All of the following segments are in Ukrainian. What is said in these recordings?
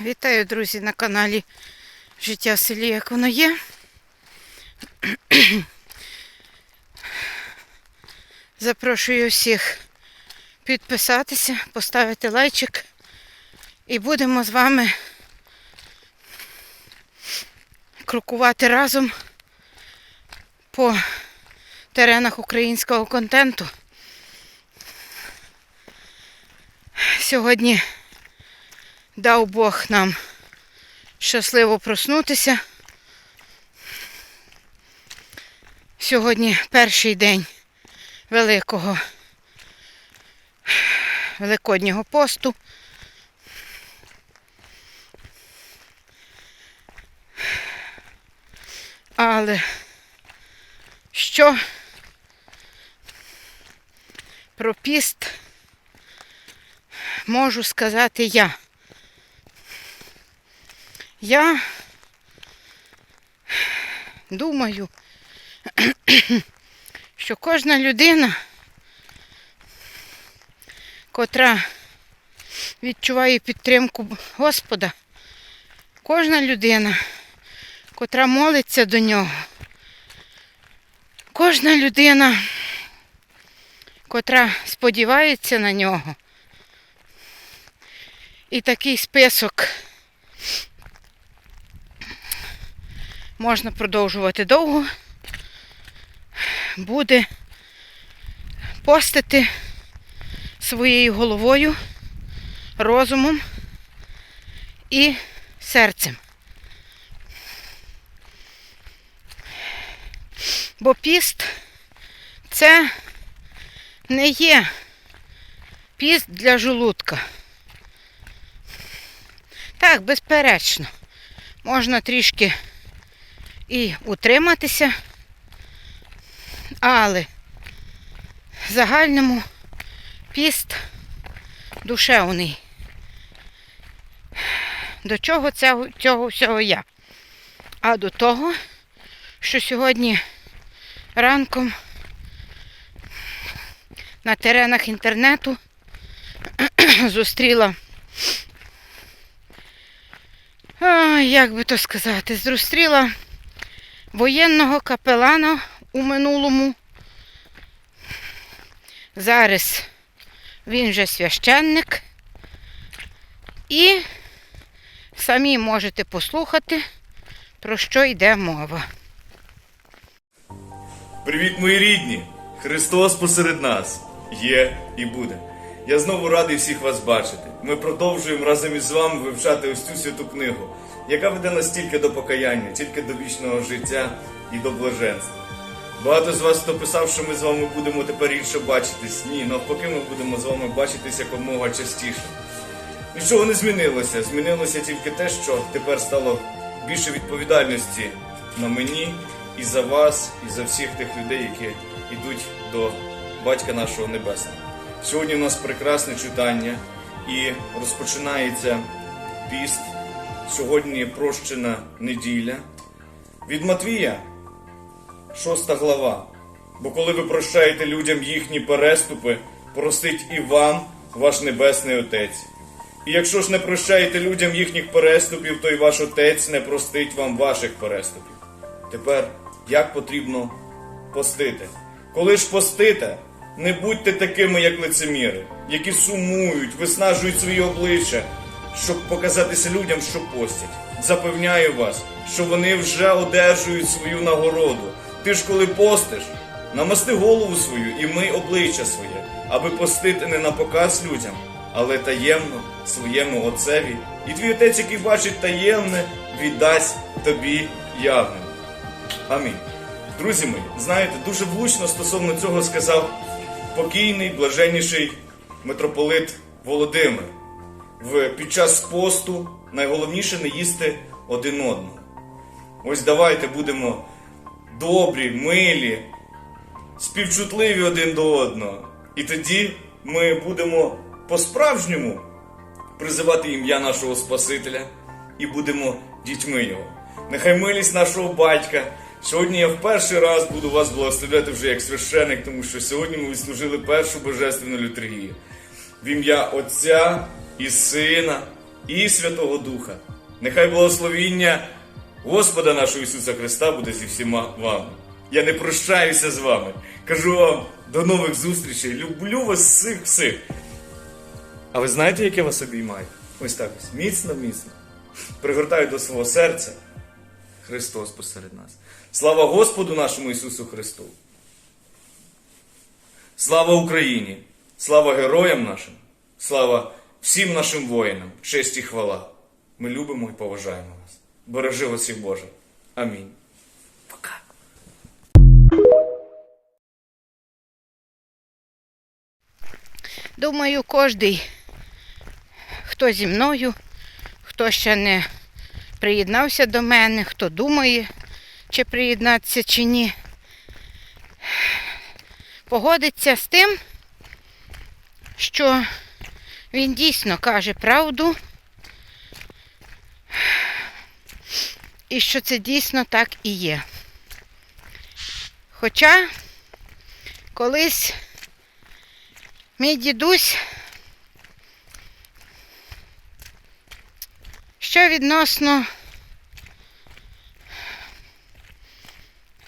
Вітаю, друзі, на каналі Життя в селі, як воно є. Запрошую всіх підписатися, поставити лайчик. І будемо з вами крокувати разом по теренах українського контенту. Сьогодні дав Бог нам щасливо проснутися. Сьогодні перший день великого Великоднього посту. Але що про піст можу сказати я? Я думаю, що кожна людина, котра відчуває підтримку Господа, кожна людина, котра молиться до нього, кожна людина, котра сподівається на нього, і такий список можна продовжувати довго, буде постити своєю головою, розумом і серцем. Бо піст це не є піст для желудка. Так, безперечно, можна трішки і утриматися, але в загальному піст душевний. До чого цього, цього всього я? А до того, що сьогодні ранком на теренах інтернету зустріла а, як би то сказати, зустріла воєнного капелана у минулому. Зараз він же священник. І самі можете послухати, про що йде мова. Привіт, мої рідні! Христос посеред нас є і буде. Я знову радий всіх вас бачити. Ми продовжуємо разом із вами вивчати ось цю святу книгу, яка веде нас тільки до покаяння, тільки до вічного життя і до блаженства. Багато з вас, хто писав, що ми з вами будемо тепер інше бачитись. Ні, навпаки, ми будемо з вами бачитись якомога частіше. Нічого не змінилося. Змінилося тільки те, що тепер стало більше відповідальності на мені і за вас, і за всіх тих людей, які йдуть до батька нашого небесного. Сьогодні у нас прекрасне читання і розпочинається піст. Сьогодні прощена неділя. Від Матвія, шоста глава. Бо коли ви прощаєте людям їхні переступи, простить і вам ваш небесний Отець. І якщо ж не прощаєте людям їхніх переступів, то й ваш Отець не простить вам ваших переступів. Тепер як потрібно постити? Коли ж постите, не будьте такими, як лицеміри, які сумують, виснажують свої обличчя, щоб показатися людям, що постять. Запевняю вас, що вони вже одержують свою нагороду. Ти ж коли постиш, намасти голову свою і мий обличчя своє, аби постити не на показ людям, але таємно своєму отцеві. І твій отець, який бачить таємне, віддасть тобі явним. Амінь. Друзі мої, знаєте, дуже влучно стосовно цього сказав покійний, блаженніший митрополит Володимир. В, під час посту найголовніше не їсти один одного. Ось давайте будемо добрі, милі, співчутливі один до одного. І тоді ми будемо по-справжньому призивати ім'я нашого Спасителя і будемо дітьми Його. Нехай милість нашого батька. Сьогодні я в перший раз буду вас благословляти вже як священик, тому що сьогодні ми відслужили першу божественну літургію. В ім'я Отця і Сина і Святого Духа. Нехай благословіння Господа нашого Ісуса Христа буде зі всіма вами. Я не прощаюся з вами. Кажу вам до нових зустрічей. Люблю вас всіх всіх. А ви знаєте, як я вас обіймаю? Ось так ось. Міцно, міцно. Пригортаю до свого серця. Христос посеред нас. Слава Господу нашому Ісусу Христу. Слава Україні! Слава героям нашим! Слава всім нашим воїнам! Честь і хвала! Ми любимо і поважаємо вас. Бережи вас всіх Боже. Амінь. Думаю, кожний, хто зі мною, хто ще не приєднався до мене, хто думає, чи приєднатися, чи ні, погодиться з тим, що він дійсно каже правду, і що це дійсно так і є. Хоча колись Мій дідусь, що відносно,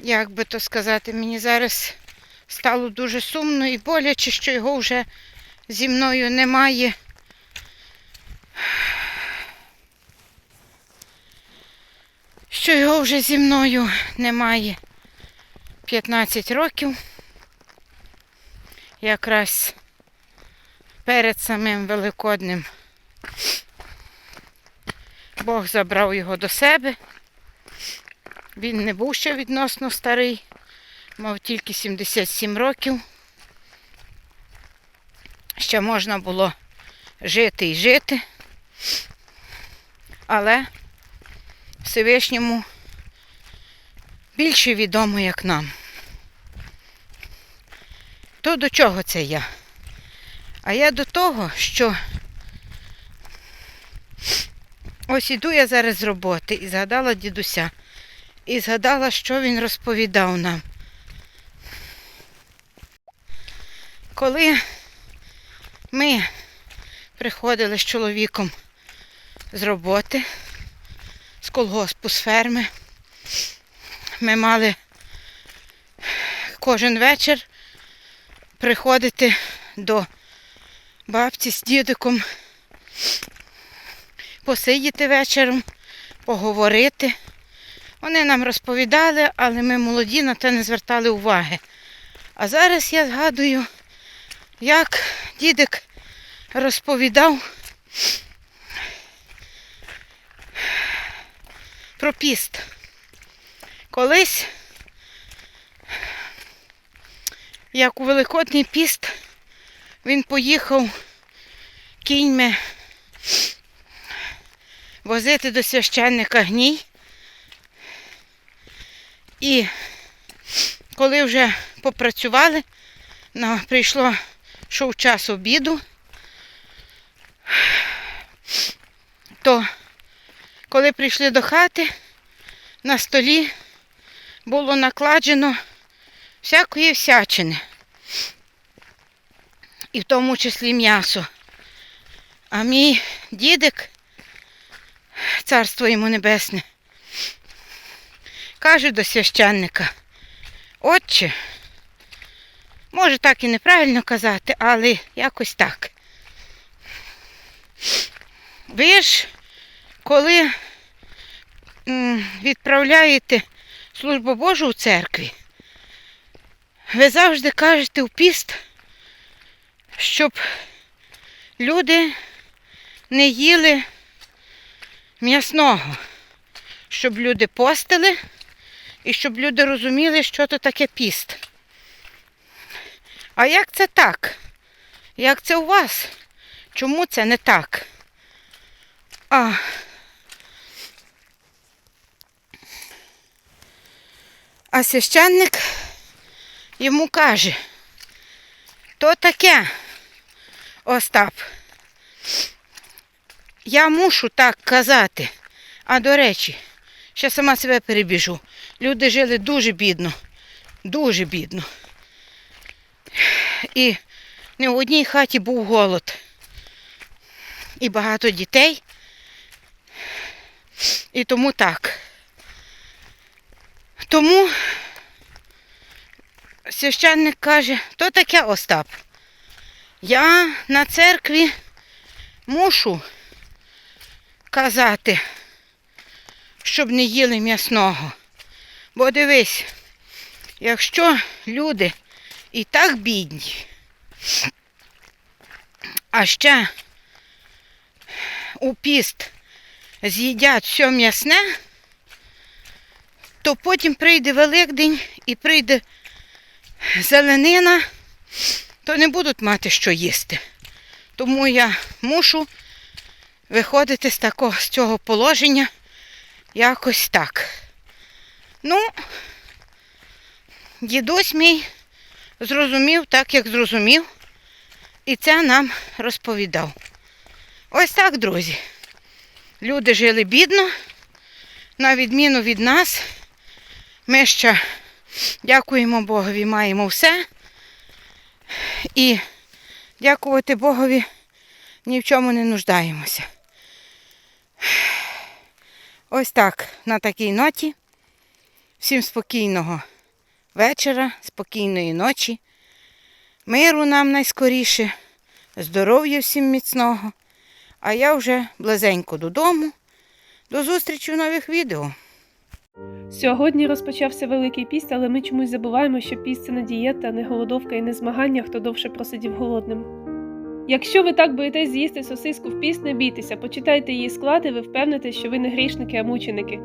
як би то сказати, мені зараз стало дуже сумно і боляче, що його вже зі мною немає. Що його вже зі мною немає 15 років. Якраз перед самим Великоднем Бог забрав його до себе. Він не був ще відносно старий, мав тільки 77 років. Ще можна було жити і жити, але Всевишньому більше відомо, як нам. То до чого це я? А я до того, що ось іду я зараз з роботи і згадала дідуся. І згадала, що він розповідав нам. Коли ми приходили з чоловіком з роботи, з колгоспу, з ферми, ми мали кожен вечір приходити до бабці з дідиком, посидіти вечором, поговорити. Вони нам розповідали, але ми молоді на те не звертали уваги. А зараз я згадую, як дідик розповідав про піст. Колись, як у Великодний піст, він поїхав кіньми возити до священника гній. І коли вже попрацювали, на, шов час обіду, то коли прийшли до хати, на столі було накладено всякої всячини. І в тому числі м'ясо. А мій дідик, царство йому небесне, каже до священника, отче, може так і неправильно казати, але якось так. Ви ж, коли відправляєте службу Божу у церкві, ви завжди кажете в піст, щоб люди не їли м'ясного, щоб люди постили і щоб люди розуміли, що то таке піст. А як це так? Як це у вас? Чому це не так? А. А священник йому каже, то таке, Остап. Я мушу так казати. А до речі, ще сама себе перебіжу. Люди жили дуже бідно, дуже бідно. І не в одній хаті був голод. І багато дітей І тому так. Тому священник каже, то таке Остап. Я на церкві мушу казати, щоб не їли м'ясного. Бо дивись, якщо люди і так бідні, а ще у піст з'їдять все м'ясне, то потім прийде Великдень і прийде зеленина, то не будуть мати що їсти. Тому я мушу виходити з такого з цього положення якось так. Ну, дідусь мій зрозумів так, як зрозумів, і це нам розповідав. Ось так, друзі. Люди жили бідно, на відміну від нас. Ми ще, дякуємо Богові, маємо все. І дякувати Богові ні в чому не нуждаємося. Ось так, на такій ноті. Всім спокійного вечора, спокійної ночі. Миру нам найскоріше, здоров'я всім міцного. А я вже близенько додому. До зустрічі в нових відео. Сьогодні розпочався Великий піст, але ми чомусь забуваємо, що піст це не дієта, не голодовка і не змагання, хто довше просидів голодним. Якщо ви так боїтесь з'їсти сосиску в піст, не бійтеся, почитайте її склад, і ви впевните, що ви не грішники, а мученики.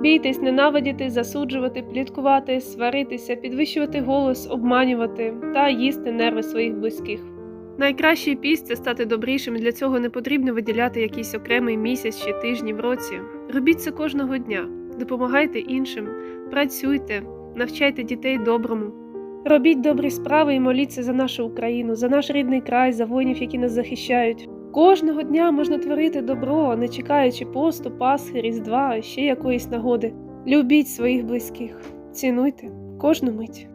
Бійтесь ненавидіти, засуджувати, пліткувати, сваритися, підвищувати голос, обманювати та їсти нерви своїх близьких. Найкращий піст це стати добрішим, і для цього не потрібно виділяти якийсь окремий місяць чи тижні в році. Робіть це кожного дня, допомагайте іншим, працюйте, навчайте дітей доброму. Робіть добрі справи і моліться за нашу Україну, за наш рідний край, за воїнів, які нас захищають. Кожного дня можна творити добро, не чекаючи посту, Пасхи, Різдва, ще якоїсь нагоди. Любіть своїх близьких, цінуйте кожну мить.